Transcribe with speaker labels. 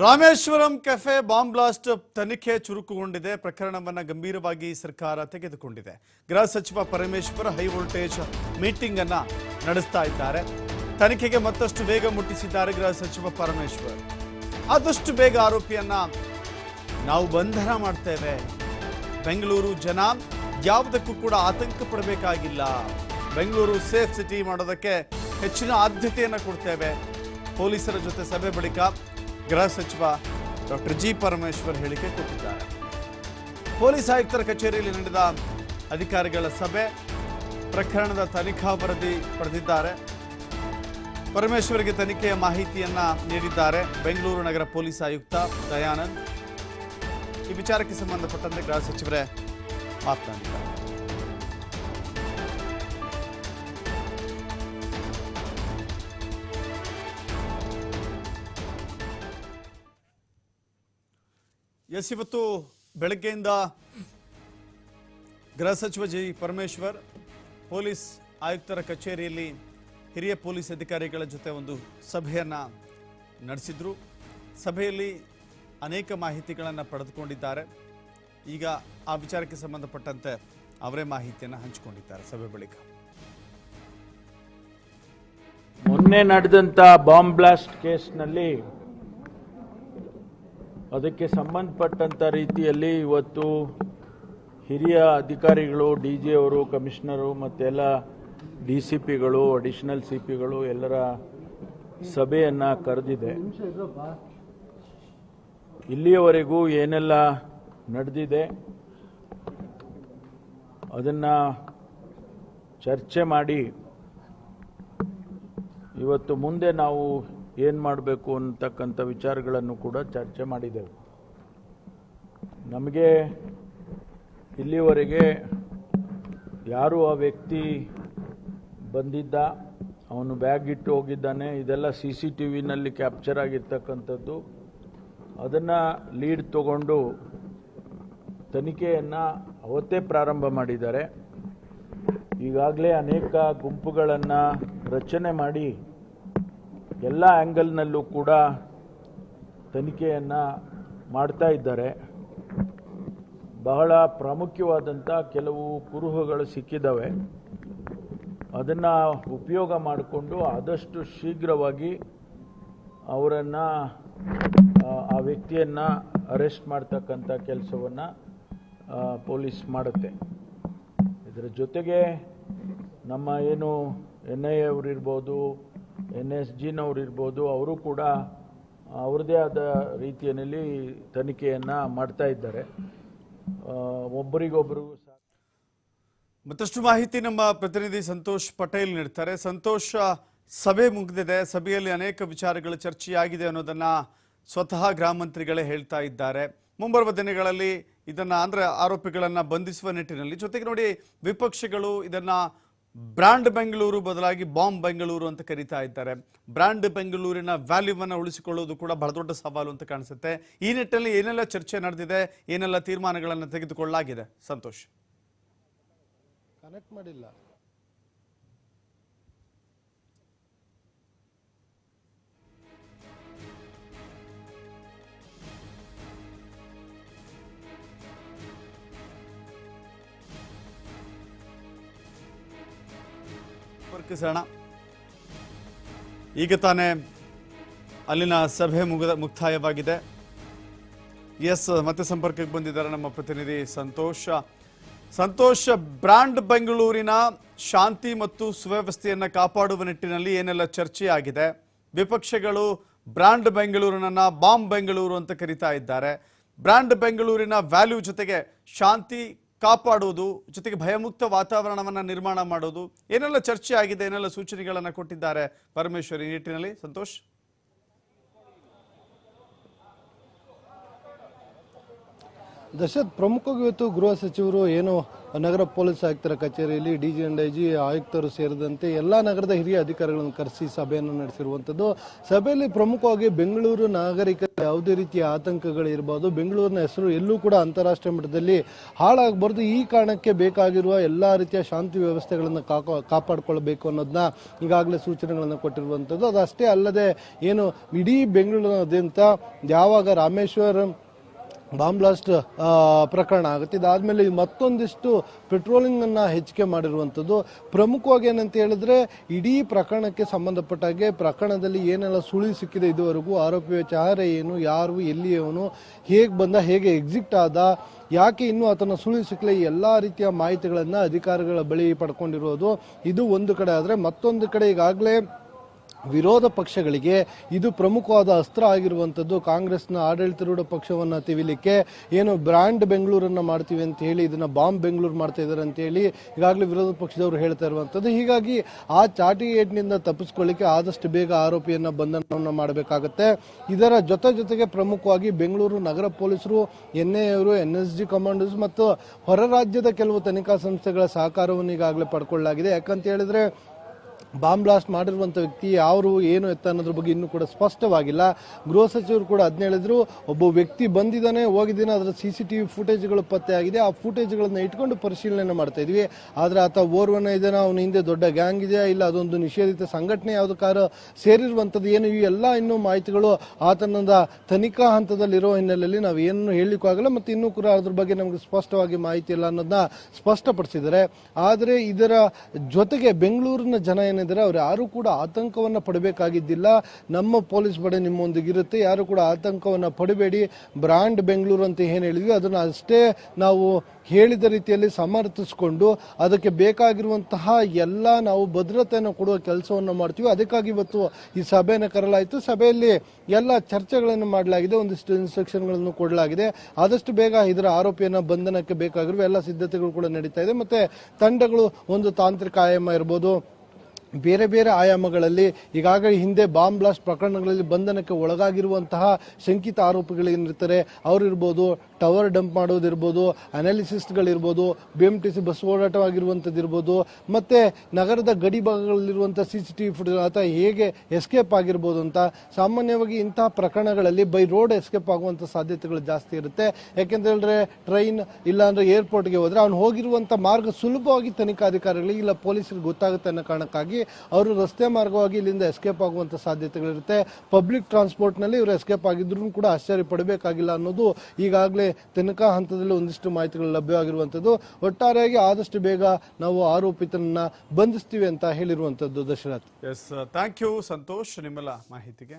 Speaker 1: Rameswaram cafe bomb blast ತನಿಖೆ ಚುರುಕುಗೊಂಡಿದೆ. ಪ್ರಕರಣವನ್ನು ಗಂಭೀರವಾಗಿ ಸರ್ಕಾರ ತೆಗೆದುಕೊಂಡಿದೆ. ಗೃಹ ಸಚಿವ ಪರಮೇಶ್ವರ್ ಹೈ ವೋಲ್ಟೇಜ್ ಮೀಟಿಂಗ್ ಅನ್ನ ನಡೆಸ್ತಾ ಇದ್ದಾರೆ. ತನಿಖೆಗೆ ಮತ್ತಷ್ಟು ವೇಗ ಮುಟ್ಟಿಸಿದ್ದಾರೆ ಗೃಹ ಸಚಿವ ಪರಮೇಶ್ವರ್. ಆದಷ್ಟು ಬೇಗ ಆರೋಪಿಯನ್ನ ನಾವು ಬಂಧನ ಮಾಡ್ತೇವೆ. ಬೆಂಗಳೂರು ಜನ ಯಾವುದಕ್ಕೂ ಕೂಡ ಆತಂಕ ಪಡಬೇಕಾಗಿಲ್ಲ. ಬೆಂಗಳೂರು ಸೇಫ್ ಸಿಟಿ ಮಾಡೋದಕ್ಕೆ ಹೆಚ್ಚಿನ ಆದ್ಯತೆಯನ್ನು ಕೊಡ್ತೇವೆ. ಪೊಲೀಸರ ಜೊತೆ ಸಭೆ ಬಳಿಕ ಗೃಹ ಸಚಿವ ಡಾಕ್ಟರ್ ಜಿ ಪರಮೇಶ್ವರ್ ಹೇಳಿಕೆ ಕೊಟ್ಟಿದ್ದಾರೆ. ಪೊಲೀಸ್ ಆಯುಕ್ತರ ಕಚೇರಿಯಲ್ಲಿ ನಡೆದ ಅಧಿಕಾರಿಗಳ ಸಭೆ ಪ್ರಕರಣದ ತನಿಖಾ ವರದಿ ಪಡೆದಿದ್ದಾರೆ. ಪರಮೇಶ್ವರ್ಗೆ ತನಿಖೆಯ ಮಾಹಿತಿಯನ್ನ ನೀಡಿದ್ದಾರೆ ಬೆಂಗಳೂರು ನಗರ ಪೊಲೀಸ್ ಆಯುಕ್ತ ದಯಾನಂದ್. ಈ ವಿಚಾರಕ್ಕೆ ಸಂಬಂಧಪಟ್ಟಂತೆ ಗೃಹ ಸಚಿವರೇ ಮಾತನಾಡಿದ್ದಾರೆ. ಎಸ್, ಇವತ್ತು ಬೆಳಗ್ಗೆಯಿಂದ ಗೃಹ ಸಚಿವ ಜಿ. ಪರಮೇಶ್ವರ್, ಪೊಲೀಸ್ ಆಯುಕ್ತರ ಕಚೇರಿಯಲ್ಲಿ ಹಿರಿಯ ಪೊಲೀಸ್ ಅಧಿಕಾರಿಗಳ ಜೊತೆ ಒಂದು ಸಭೆಯನ್ನು ನಡೆಸಿದ್ರು. ಸಭೆಯಲ್ಲಿ ಅನೇಕ ಮಾಹಿತಿಗಳನ್ನು ಪಡೆದುಕೊಂಡಿದ್ದಾರೆ. ಈಗ ಆ ವಿಚಾರಕ್ಕೆ ಸಂಬಂಧಪಟ್ಟಂತೆ ಅವರೇ ಮಾಹಿತಿಯನ್ನು ಹಂಚಿಕೊಂಡಿದ್ದಾರೆ ಸಭೆ ಬಳಿಕ.
Speaker 2: ಮೊನ್ನೆ ನಡೆದಂಥ ಬಾಂಬ್ ಬ್ಲಾಸ್ಟ್ ಕೇಸ್ನಲ್ಲಿ ಅದಕ್ಕೆ ಸಂಬಂಧಪಟ್ಟಂಥ ರೀತಿಯಲ್ಲಿ ಇವತ್ತು ಹಿರಿಯ ಅಧಿಕಾರಿಗಳು ಡಿ ಜಿ ಅವರು ಕಮಿಷನರು ಮತ್ತೆಲ್ಲ ಡಿ ಸಿ ಪಿಗಳು, ಅಡಿಷನಲ್ ಸಿ ಪಿಗಳು ಎಲ್ಲರ ಸಭೆಯನ್ನು ಕರೆದಿದೆ. ಇಲ್ಲಿಯವರೆಗೂ ಏನೆಲ್ಲ ನಡೆದಿದೆ ಅದನ್ನು ಚರ್ಚೆ ಮಾಡಿ ಇವತ್ತು ಮುಂದೆ ನಾವು ಏನು ಮಾಡಬೇಕು ಅಂತಕ್ಕಂಥ ವಿಚಾರಗಳನ್ನು ಕೂಡ ಚರ್ಚೆ ಮಾಡಿದೆವು. ನಮಗೆ ಇಲ್ಲಿವರೆಗೆ ಯಾರು ಆ ವ್ಯಕ್ತಿ ಬಂದಿದ್ದ, ಅವನು ಬ್ಯಾಗ್ ಇಟ್ಟು ಹೋಗಿದ್ದಾನೆ, ಇದೆಲ್ಲ ಸಿ ಸಿ ಟಿ ವಿನಲ್ಲಿ ಕ್ಯಾಪ್ಚರ್ ಆಗಿರ್ತಕ್ಕಂಥದ್ದು. ಅದನ್ನು ಲೀಡ್ ತಗೊಂಡು ತನಿಖೆಯನ್ನು ಅವತ್ತೇ ಪ್ರಾರಂಭ ಮಾಡಿದ್ದಾರೆ. ಈಗಾಗಲೇ ಅನೇಕ ಗುಂಪುಗಳನ್ನು ರಚನೆ ಮಾಡಿ ಎಲ್ಲ ಆ್ಯಂಗಲ್ನಲ್ಲೂ ಕೂಡ ತನಿಖೆಯನ್ನು ಮಾಡ್ತಾ ಇದ್ದಾರೆ. ಬಹಳ ಪ್ರಾಮುಖ್ಯವಾದಂಥ ಕೆಲವು ಕುರುಹುಗಳು ಸಿಕ್ಕಿದ್ದಾವೆ ಅದನ್ನು ಉಪಯೋಗ ಮಾಡಿಕೊಂಡು ಆದಷ್ಟು ಶೀಘ್ರವಾಗಿ ಅವರನ್ನು, ಆ ವ್ಯಕ್ತಿಯನ್ನು ಅರೆಸ್ಟ್ ಮಾಡ್ತಕ್ಕಂಥ ಕೆಲಸವನ್ನು ಪೊಲೀಸ್ ಮಾಡುತ್ತೆ. ಇದರ ಜೊತೆಗೆ ನಮ್ಮ ಏನು ಎನ್ ಐ ಎ ಇರ್ಬೋದು ಎನ್ ಎಸ್ ಜಿನವ್ರು ಇರ್ಬೋದು ಅವರು ಕೂಡ ಅವ್ರದ್ದೇ ಆದ ರೀತಿಯಲ್ಲಿ ತನಿಖೆಯನ್ನು ಮಾಡ್ತಾ ಇದ್ದಾರೆ. ಒಬ್ಬರಿಗೊಬ್ಬರು
Speaker 1: ಮತ್ತಷ್ಟು ಮಾಹಿತಿ ನಮ್ಮ ಪ್ರತಿನಿಧಿ ಸಂತೋಷ್ ಪಟೇಲ್ ನೀಡ್ತಾರೆ. ಸಂತೋಷ್ ಸಭೆ ಮುಗಿದಿದೆ. ಸಭೆಯಲ್ಲಿ ಅನೇಕ ವಿಚಾರಗಳು ಚರ್ಚೆಯಾಗಿದೆ ಅನ್ನೋದನ್ನ ಸ್ವತಃ ಗ್ರಾಮ ಮಂತ್ರಿಗಳೇ ಹೇಳ್ತಾ ಇದ್ದಾರೆ. ಮುಂಬರುವ ದಿನಗಳಲ್ಲಿ ಇದನ್ನ, ಅಂದ್ರೆ ಆರೋಪಿಗಳನ್ನ ಬಂಧಿಸುವ ನಿಟ್ಟಿನಲ್ಲಿ ಜೊತೆಗೆ ನೋಡಿ ವಿಪಕ್ಷಗಳು ಇದನ್ನ ಬ್ರಾಂಡ್ ಬೆಂಗಳೂರು ಬದಲಾಗಿ ಬಾಂಬ್ ಬೆಂಗಳೂರು ಅಂತ ಕರೀತಾ ಇದ್ದಾರೆ. ಬ್ರಾಂಡ್ ಬೆಂಗಳೂರಿನ ವ್ಯಾಲ್ಯೂವನ್ನು ಉಳಿಸಿಕೊಳ್ಳೋದು ಕೂಡ ಬಹಳ ದೊಡ್ಡ ಸವಾಲು ಅಂತ ಕಾಣಿಸುತ್ತೆ. ಈ ನಿಟ್ಟಿನಲ್ಲಿ ಏನೆಲ್ಲ ಚರ್ಚೆ ನಡೆದಿದೆ, ಏನೆಲ್ಲ ತೀರ್ಮಾನಗಳನ್ನು ತೆಗೆದುಕೊಳ್ಳಲಾಗಿದೆ? ಸಂತೋಷ್.
Speaker 3: ಕನೆಕ್ಟ್ ಮಾಡಿಲ್ಲ.
Speaker 1: ಸಂಪರ್ಕಿಸೋಣ. ಈಗ ತಾನೇ ಅಲ್ಲಿನ ಸಭೆ ಮುಗಿದ ಮುಕ್ತಾಯವಾಗಿದೆ. ಎಸ್, ಮತ್ತೆ ಸಂಪರ್ಕಕ್ಕೆ ಬಂದಿದ್ದಾರೆ ನಮ್ಮ ಪ್ರತಿನಿಧಿ ಸಂತೋಷ. ಸಂತೋಷ, ಬ್ರಾಂಡ್ ಬೆಂಗಳೂರಿನ ಶಾಂತಿ ಮತ್ತು ಸುವ್ಯವಸ್ಥೆಯನ್ನು ಕಾಪಾಡುವ ನಿಟ್ಟಿನಲ್ಲಿ ಏನೆಲ್ಲ ಚರ್ಚೆ ಆಗಿದೆ? ವಿಪಕ್ಷಗಳು ಬ್ರಾಂಡ್ ಬೆಂಗಳೂರಿನನ್ನ ಬಾಂಬ್ ಬೆಂಗಳೂರು ಅಂತ ಕರೀತಾ ಇದ್ದಾರೆ. ಬ್ರಾಂಡ್ ಬೆಂಗಳೂರಿನ ವ್ಯಾಲ್ಯೂ ಜೊತೆಗೆ ಶಾಂತಿ ಕಾಪಾಡುವುದು ಜೊತೆಗೆ ಭಯಮುಕ್ತ ವಾತಾವರಣವನ್ನ ನಿರ್ಮಾಣ ಮಾಡೋದು, ಏನೆಲ್ಲ ಚರ್ಚೆ ಆಗಿದೆ ಏನೆಲ್ಲ ಸೂಚನೆಗಳನ್ನ ಕೊಟ್ಟಿದ್ದಾರೆ ಪರಮೇಶ್ವರ್ ಈ ನಿಟ್ಟಿನಲ್ಲಿ? ಸಂತೋಷ್?
Speaker 3: ದಶರಥ್ ಪ್ರಮುಖವಾಗಿ ಇವತ್ತು ಗೃಹ ಸಚಿವರು ಏನು ನಗರ ಪೊಲೀಸ್ ಆಯುಕ್ತರ ಕಚೇರಿಯಲ್ಲಿ ಡಿ ಜಿ ಅಂಡ್ ಆಯುಕ್ತರು ಸೇರಿದಂತೆ ಎಲ್ಲ ನಗರದ ಹಿರಿಯ ಅಧಿಕಾರಿಗಳನ್ನು ಕರೆಸಿ ಸಭೆಯನ್ನು ನಡೆಸಿರುವಂಥದ್ದು ಸಭೆಯಲ್ಲಿ ಪ್ರಮುಖವಾಗಿ ಬೆಂಗಳೂರು ನಾಗರಿಕ ಯಾವುದೇ ರೀತಿಯ ಆತಂಕಗಳಿರ್ಬೋದು. ಬೆಂಗಳೂರಿನ ಹೆಸರು ಎಲ್ಲೂ ಕೂಡ ಅಂತಾರಾಷ್ಟ್ರೀಯ ಮಟ್ಟದಲ್ಲಿ ಹಾಳಾಗಬಾರ್ದು. ಈ ಕಾರಣಕ್ಕೆ ಬೇಕಾಗಿರುವ ಎಲ್ಲ ರೀತಿಯ ಶಾಂತಿ ವ್ಯವಸ್ಥೆಗಳನ್ನು ಕಾಪಾಡಿಕೊಳ್ಳಬೇಕು ಅನ್ನೋದನ್ನ ಈಗಾಗಲೇ ಸೂಚನೆಗಳನ್ನು ಕೊಟ್ಟಿರುವಂಥದ್ದು ಅದಷ್ಟೇ ಅಲ್ಲದೆ ಏನು ಇಡೀ ಬೆಂಗಳೂರಿನಾದ್ಯಂತ ಯಾವಾಗ ರಾಮೇಶ್ವರಂ ಬಾಂಬ್ ಬ್ಲಾಸ್ಟ್ ಪ್ರಕರಣ ಆಗುತ್ತೆ. ಇದಾದಮೇಲೆ ಮತ್ತೊಂದಿಷ್ಟು ಪೆಟ್ರೋಲಿಂಗನ್ನು ಹೆಚ್ಚಿಗೆ ಮಾಡಿರುವಂಥದ್ದು. ಪ್ರಮುಖವಾಗಿ ಏನಂತ ಹೇಳಿದ್ರೆ, ಇಡೀ ಪ್ರಕರಣಕ್ಕೆ ಸಂಬಂಧಪಟ್ಟ ಹಾಗೆ ಪ್ರಕರಣದಲ್ಲಿ ಏನೆಲ್ಲ ಸುಳಿ ಸಿಕ್ಕಿದೆ ಇದುವರೆಗೂ ಆರೋಪಿಯ ಚಹರೆ ಏನು, ಯಾರು ಎಲ್ಲಿಯವನು ಹೇಗೆ ಬಂದ, ಹೇಗೆ ಎಕ್ಸಿಟ್ ಆದ, ಯಾಕೆ ಇನ್ನೂ ಆತನ ಸುಳಿ ಸಿಕ್ಕಲೆ ಎಲ್ಲ ರೀತಿಯ ಮಾಹಿತಿಗಳನ್ನು ಅಧಿಕಾರಿಗಳ ಬಳಿ ಪಡ್ಕೊಂಡಿರೋದು. ಇದು ಒಂದು ಕಡೆ ಆದರೆ ಮತ್ತೊಂದು ಕಡೆ ಈಗಾಗಲೇ ವಿರೋಧ ಪಕ್ಷಗಳಿಗೆ ಇದು ಪ್ರಮುಖವಾದ ಅಸ್ತ್ರ ಆಗಿರುವಂಥದ್ದು. ಕಾಂಗ್ರೆಸ್ನ ಆಡಳಿತಾರೂಢ ಪಕ್ಷವನ್ನು ತಿವಿಲಿಕ್ಕೆ ಏನು ಬ್ರ್ಯಾಂಡ್ ಬೆಂಗಳೂರನ್ನು ಮಾಡ್ತೀವಿ ಅಂತ ಹೇಳಿ, ಇದನ್ನು ಬಾಂಬ್ ಬೆಂಗಳೂರು ಮಾಡ್ತಾ ಇದ್ದಾರೆ ಅಂತ ಹೇಳಿ ಈಗಾಗಲೇ ವಿರೋಧ ಪಕ್ಷದವರು ಹೇಳ್ತಾ ಇರುವಂಥದ್ದು. ಹೀಗಾಗಿ ಆ ಚಾಟಿ ಏಟ್ನಿಂದ ತಪ್ಪಿಸ್ಕೊಳ್ಳಿಕ್ಕೆ ಆದಷ್ಟು ಬೇಗ ಆರೋಪಿಯನ್ನು ಬಂಧನವನ್ನು ಮಾಡಬೇಕಾಗತ್ತೆ. ಇದರ ಜೊತೆ ಜೊತೆಗೆ ಪ್ರಮುಖವಾಗಿ ಬೆಂಗಳೂರು ನಗರ ಪೊಲೀಸರು ಎನ್ ಅವರು ಎನ್ ಎಸ್ ಜಿ ಕಮಾಂಡರ್ಸ್ ಮತ್ತು ಹೊರ ರಾಜ್ಯದ ಕೆಲವು ತನಿಖಾ ಸಂಸ್ಥೆಗಳ ಸಹಕಾರವನ್ನು ಈಗಾಗಲೇ ಪಡ್ಕೊಳ್ಳಲಾಗಿದೆ. ಯಾಕಂತ ಹೇಳಿದ್ರೆ ಬಾಂಬ್ ಬ್ಲಾಸ್ಟ್ ಮಾಡಿರುವಂಥ ವ್ಯಕ್ತಿ ಅವರು ಏನು ಎತ್ತ ಅನ್ನೋದ್ರ ಬಗ್ಗೆ ಇನ್ನೂ ಕೂಡ ಸ್ಪಷ್ಟವಾಗಿಲ್ಲ. ಗೃಹ ಸಚಿವರು ಕೂಡ ಅದನ್ನ ಹೇಳಿದ್ರು, ಒಬ್ಬ ವ್ಯಕ್ತಿ ಬಂದಿದ್ದಾನೆ, ಹೋಗಿದ್ದಾನೆ, ಅದರ ಸಿ ಸಿ ಟಿ ವಿ ಫುಟೇಜ್ಗಳು ಪತ್ತೆ ಆಗಿದೆ. ಆ ಫುಟೇಜ್ಗಳನ್ನು ಇಟ್ಕೊಂಡು ಪರಿಶೀಲನೆ ಮಾಡ್ತಾ ಇದ್ವಿ. ಆದರೆ ಆತ ಓರ್ವನ ಇದ್ದಾನೆ, ಅವನ ಹಿಂದೆ ದೊಡ್ಡ ಗ್ಯಾಂಗ್ ಇದೆಯಾ, ಇಲ್ಲ ಅದೊಂದು ನಿಷೇಧಿತ ಸಂಘಟನೆ ಯಾವುದಕ್ಕಾರ ಸೇರಿರುವಂಥದ್ದು ಏನು ಇವೆಲ್ಲ ಇನ್ನೂ ಮಾಹಿತಿಗಳು ಆತನದ ತನಿಖಾ ಹಂತದಲ್ಲಿರೋ ಹಿನ್ನೆಲೆಯಲ್ಲಿ ನಾವು ಏನೂ ಹೇಳಲಿಕ್ಕೂ ಆಗಲ್ಲ ಮತ್ತು ಇನ್ನೂ ಕೂಡ ಅದ್ರ ಬಗ್ಗೆ ನಮಗೆ ಸ್ಪಷ್ಟವಾಗಿ ಮಾಹಿತಿ ಇಲ್ಲ ಅನ್ನೋದನ್ನ ಸ್ಪಷ್ಟಪಡಿಸಿದ್ದಾರೆ. ಆದರೆ ಇದರ ಜೊತೆಗೆ ಬೆಂಗಳೂರಿನ ಜನ ಏನಿದ್ದಾರೆ ಅವರು ಯಾರು ಕೂಡ ಆತಂಕವನ್ನು ಪಡಬೇಕಾಗಿದ್ದಿಲ್ಲ. ನಮ್ಮ ಪೊಲೀಸ್ ಪಡೆ ನಿಮ್ಮೊಂದಿಗೆ ಇರುತ್ತೆ ಯಾರು ಕೂಡ ಆತಂಕವನ್ನು ಪಡಬೇಡಿ. ಬ್ರಾಂಡ್ ಬೆಂಗಳೂರು ಅಂತ ಏನು ಹೇಳಿದ್ವಿ, ಅದನ್ನು ಅಷ್ಟೇ ನಾವು ಹೇಳಿದ ರೀತಿಯಲ್ಲಿ ಸಮರ್ಥಿಸ್ಕೊಂಡು ಅದಕ್ಕೆ ಬೇಕಾಗಿರುವಂತಹ ಎಲ್ಲ ನಾವು ಭದ್ರತೆಯನ್ನು ಕೊಡುವ ಕೆಲಸವನ್ನು ಮಾಡ್ತೀವಿ. ಅದಕ್ಕಾಗಿ ಇವತ್ತು ಈ ಸಭೆಯನ್ನು ಕರೆಲಾಯಿತು ಸಭೆಯಲ್ಲಿ ಎಲ್ಲ ಚರ್ಚೆಗಳನ್ನು ಮಾಡಲಾಗಿದೆ. ಒಂದಿಷ್ಟು ಇನ್ಸ್ಟ್ರಕ್ಷನ್ಗಳನ್ನು ಕೊಡಲಾಗಿದೆ. ಆದಷ್ಟು ಬೇಗ ಇದರ ಆರೋಪಿಯನ್ನು ಬಂಧನಕ್ಕೆ ಬೇಕಾಗಿರುವ ಎಲ್ಲ ಸಿದ್ಧತೆಗಳು ಕೂಡ ನಡೀತಾ ಇದೆ. ಮತ್ತೆ ತಂಡಗಳು ಒಂದು ತಾಂತ್ರಿಕ ಆಯಾಮ ಇರ್ಬೋದು. ಬೇರೆ ಬೇರೆ ಆಯಾಮಗಳಲ್ಲಿ ಈಗಾಗಲೇ ಹಿಂದೆ ಬಾಂಬ್ ಬ್ಲಾಸ್ಟ್ ಪ್ರಕರಣಗಳಲ್ಲಿ ಬಂಧನಕ್ಕೆ ಒಳಗಾಗಿರುವಂತಹ ಶಂಕಿತ ಆರೋಪಿಗಳೇನಿರ್ತಾರೆ ಅವರಿರ್ಬೋದು ಟವರ್ ಡಂಪ್ ಮಾಡೋದಿರ್ಬೋದು, ಅನಾಲಿಸಿಸ್ಟ್ಗಳಿರ್ಬೋದು B M T C bus ಓಡಾಟವಾಗಿರುವಂಥದ್ದಿರ್ಬೋದು, ಮತ್ತೆ ನಗರದ ಗಡಿ ಭಾಗಗಳಲ್ಲಿರುವಂಥ C C T V footage ಅಥವಾ ಹೇಗೆ ಎಸ್ಕೇಪ್ ಆಗಿರ್ಬೋದು ಅಂತ ಸಾಮಾನ್ಯವಾಗಿ ಇಂತಹ ಪ್ರಕರಣಗಳಲ್ಲಿ ಬೈ ರೋಡ್ ಎಸ್ಕೇಪ್ ಆಗುವಂಥ ಸಾಧ್ಯತೆಗಳು ಜಾಸ್ತಿ ಇರುತ್ತೆ. ಯಾಕೆಂತ ಹೇಳಿದ್ರೆ ಟ್ರೈನ್ ಇಲ್ಲಾಂದರೆ ಏರ್ಪೋರ್ಟ್ಗೆ ಹೋದರೆ ಅವ್ನು ಹೋಗಿರುವಂಥ ಮಾರ್ಗ ಸುಲಭವಾಗಿ ತನಿಖಾಧಿಕಾರಿಗಳಿಗೆ ಇಲ್ಲ ಪೊಲೀಸರಿಗೆ ಗೊತ್ತಾಗುತ್ತೆ ಅನ್ನೋ ಕಾರಣಕ್ಕಾಗಿ ಅವರು ರಸ್ತೆ ಮಾರ್ಗವಾಗಿ ಇಲ್ಲಿಂದ ಎಸ್ಕೇಪ್ ಆಗುವಂಥ ಸಾಧ್ಯತೆಗಳಿರುತ್ತೆ. ಪಬ್ಲಿಕ್ ಟ್ರಾನ್ಸ್ಪೋರ್ಟ್ನಲ್ಲಿ ಇವರು ಎಸ್ಕೇಪ್ ಆಗಿದ್ರು ಕೂಡ ಆಶ್ಚರ್ಯ ಪಡಬೇಕಾಗಿಲ್ಲ ಅನ್ನೋದು ಈಗಾಗಲೇ ತನಿಖಾ ಹಂತದಲ್ಲಿ ಒಂದಿಷ್ಟು ಮಾಹಿತಿಗಳು ಲಭ್ಯವಾಗಿರುವಂಥದ್ದು. ಒಟ್ಟಾರೆಯಾಗಿ ಆದಷ್ಟು ಬೇಗ ನಾವು ಆರೋಪಿತರನ್ನ ಬಂಧಿಸ್ತೀವಿ ಅಂತ ಹೇಳಿರುವಂಥದ್ದು Dasharath
Speaker 1: S thank you Santosh ನಿಮ್ಮೆಲ್ಲ ಮಾಹಿತಿಗೆ.